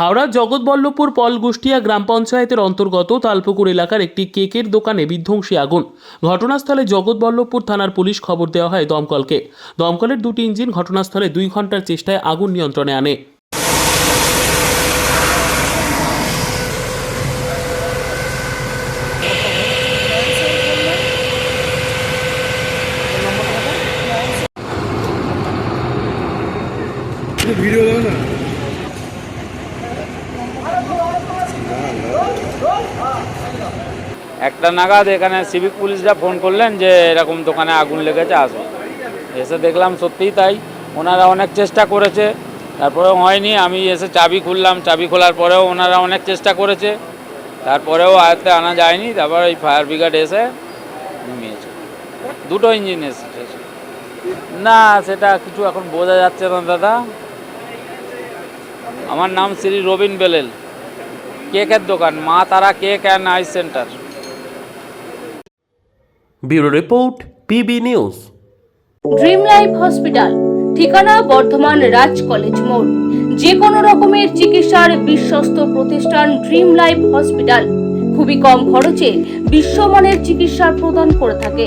হাওড়ার জগৎবল্লভপুর পলগুষ্টিয়া গ্রাম পঞ্চায়েতের অন্তর্গত তালপুকুর এলাকার একটি কেকের দোকানে বিধ্বংসী আগুন। ঘটনাস্থলে জগৎবল্লভপুর থানার পুলিশ খবর দেওয়া হয় দমকলকে। দমকলের দুটি ইঞ্জিন ঘটনাস্থলে দুই ঘণ্টার চেষ্টায় আগুন নিয়ন্ত্রণে আনে। ভিডিও না। একটা নাগাদ এখানে সিভিক পুলিশরা ফোন করলেন যে এরকম দোকানে আগুন লেগেছে আসবে এসে দেখলাম সত্যিই তাই। ওনারা অনেক চেষ্টা করেছে, তারপরেও হয়নি। আমি এসে চাবি খুললাম, চাবি খোলার পরেও ওনারা অনেক চেষ্টা করেছে। তারপরেও আয়ত্তে আনা যায়নি, তারপর এই ফায়ার ব্রিগেড এসে নিমিয়েছে দুটো ইঞ্জিন এসেছে। না, সেটা কিছু এখন বোঝা যাচ্ছে না, দাদা। আমার নাম শ্রী রবিন বেলেল। কেকের দোকান Maa Tara cake and ice centre. Bureau report PB news. Dream life hospital ঠিকানা বর্ধমান রাজ কলেজ মোড়। যে কোনো রকমের চিকিৎসার বিশ্বস্ত প্রতিষ্ঠান ড্রিম লাইফ হসপিটাল। খুবই কম খরচে বিশ্বমানের চিকিৎসা প্রদান করে থাকে।